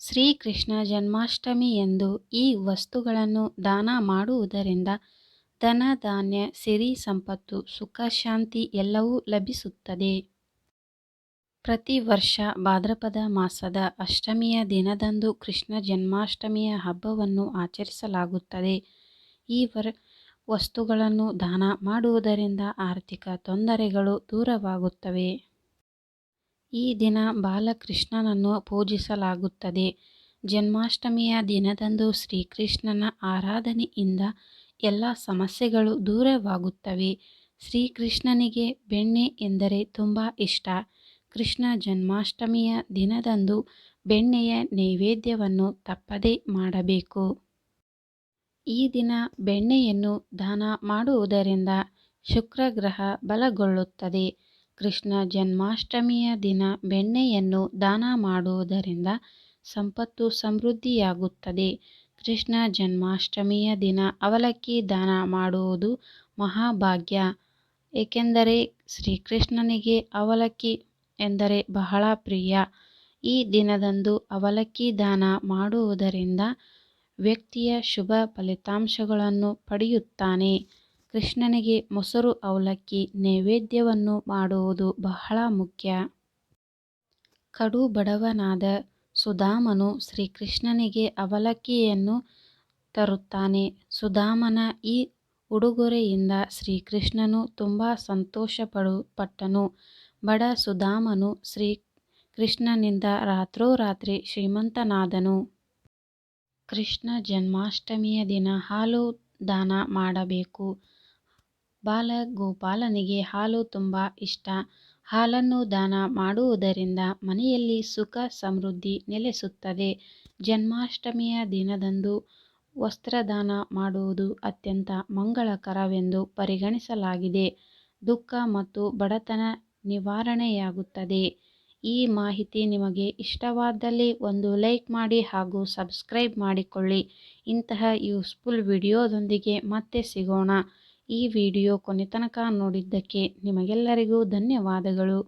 ಶ್ರೀಕೃಷ್ಣ ಜನ್ಮಾಷ್ಟಮಿಯಂದು ಈ ವಸ್ತುಗಳನ್ನು ದಾನ ಮಾಡುವುದರಿಂದ ಧನ, ಧಾನ್ಯ, ಸಿರಿ, ಸಂಪತ್ತು, ಸುಖ, ಶಾಂತಿ ಎಲ್ಲವೂ ಲಭಿಸುತ್ತದೆ. ಪ್ರತಿ ವರ್ಷ ಭಾದ್ರಪದ ಮಾಸದ ಅಷ್ಟಮಿಯ ದಿನದಂದು ಕೃಷ್ಣ ಜನ್ಮಾಷ್ಟಮಿಯ ಹಬ್ಬವನ್ನು ಆಚರಿಸಲಾಗುತ್ತದೆ. ಈ ವಸ್ತುಗಳನ್ನು ದಾನ ಮಾಡುವುದರಿಂದ ಆರ್ಥಿಕ ತೊಂದರೆಗಳು ದೂರವಾಗುತ್ತವೆ. ಈ ದಿನ ಬಾಲಕೃಷ್ಣನನ್ನು ಪೂಜಿಸಲಾಗುತ್ತದೆ. ಜನ್ಮಾಷ್ಟಮಿಯ ದಿನದಂದು ಶ್ರೀಕೃಷ್ಣನ ಆರಾಧನೆಯಿಂದ ಎಲ್ಲ ಸಮಸ್ಯೆಗಳು ದೂರವಾಗುತ್ತವೆ. ಶ್ರೀಕೃಷ್ಣನಿಗೆ ಬೆಣ್ಣೆ ಎಂದರೆ ತುಂಬ ಇಷ್ಟ. ಕೃಷ್ಣ ಜನ್ಮಾಷ್ಟಮಿಯ ದಿನದಂದು ಬೆಣ್ಣೆಯ ನೈವೇದ್ಯವನ್ನು ತಪ್ಪದೇ ಮಾಡಬೇಕು. ಈ ದಿನ ಬೆಣ್ಣೆಯನ್ನು ದಾನ ಮಾಡುವುದರಿಂದ ಶುಕ್ರಗ್ರಹ ಬಲಗೊಳ್ಳುತ್ತದೆ. ಕೃಷ್ಣ ಜನ್ಮಾಷ್ಟಮಿಯ ದಿನ ಬೆಣ್ಣೆಯನ್ನು ದಾನ ಮಾಡುವುದರಿಂದ ಸಂಪತ್ತು ಸಮೃದ್ಧಿಯಾಗುತ್ತದೆ. ಕೃಷ್ಣ ಜನ್ಮಾಷ್ಟಮಿಯ ದಿನ ಅವಲಕ್ಕಿ ದಾನ ಮಾಡುವುದು ಮಹಾಭಾಗ್ಯ. ಏಕೆಂದರೆ ಶ್ರೀಕೃಷ್ಣನಿಗೆ ಅವಲಕ್ಕಿ ಎಂದರೆ ಬಹಳ ಪ್ರಿಯ. ಈ ದಿನದಂದು ಅವಲಕ್ಕಿ ದಾನ ಮಾಡುವುದರಿಂದ ವ್ಯಕ್ತಿಯ ಶುಭ ಫಲಿತಾಂಶಗಳನ್ನು ಪಡೆಯುತ್ತಾನೆ. ಕೃಷ್ಣನಿಗೆ ಮೊಸರು ಅವಲಕ್ಕಿ ನೈವೇದ್ಯವನ್ನು ಮಾಡುವುದು ಬಹಳ ಮುಖ್ಯ. ಕಡು ಬಡವನಾದ ಸುದಾಮನು ಶ್ರೀಕೃಷ್ಣನಿಗೆ ಅವಲಕ್ಕಿಯನ್ನು ತರುತ್ತಾನೆ. ಸುದಾಮನ ಈ ಉಡುಗೊರೆಯಿಂದ ಶ್ರೀಕೃಷ್ಣನು ತುಂಬ ಸಂತೋಷಪಟ್ಟನು ಬಡ ಸುದಾಮನು ಶ್ರೀಕೃಷ್ಣನಿಂದ ರಾತ್ರೋರಾತ್ರಿ ಶ್ರೀಮಂತನಾದನು. ಕೃಷ್ಣ ಜನ್ಮಾಷ್ಟಮಿಯ ದಿನ ಹಾಲು ದಾನ ಮಾಡಬೇಕು. ಬಾಲಗೋಪಾಲನಿಗೆ ಹಾಲು ತುಂಬ ಇಷ್ಟ. ಹಾಲನ್ನು ದಾನ ಮಾಡುವುದರಿಂದ ಮನೆಯಲ್ಲಿ ಸುಖ ಸಮೃದ್ಧಿ ನೆಲೆಸುತ್ತದೆ. ಜನ್ಮಾಷ್ಟಮಿಯ ದಿನದಂದು ವಸ್ತ್ರದಾನ ಮಾಡುವುದು ಅತ್ಯಂತ ಮಂಗಳಕರವೆಂದು ಪರಿಗಣಿಸಲಾಗಿದೆ. ದುಃಖ ಮತ್ತು ಬಡತನ ನಿವಾರಣೆಯಾಗುತ್ತದೆ. ಈ ಮಾಹಿತಿ ನಿಮಗೆ ಇಷ್ಟವಾದಲ್ಲಿ ಒಂದು ಲೈಕ್ ಮಾಡಿ ಹಾಗೂ ಸಬ್ಸ್ಕ್ರೈಬ್ ಮಾಡಿಕೊಳ್ಳಿ. ಇಂತಹ ಯೂಸ್ಫುಲ್ ವಿಡಿಯೋದೊಂದಿಗೆ ಮತ್ತೆ ಸಿಗೋಣ. ಈ ವಿಡಿಯೋ ಕೊನೆತನಕ ನೋಡಿದ್ದಕ್ಕೆ ನಿಮಗೆಲ್ಲರಿಗೂ ಧನ್ಯವಾದಗಳು.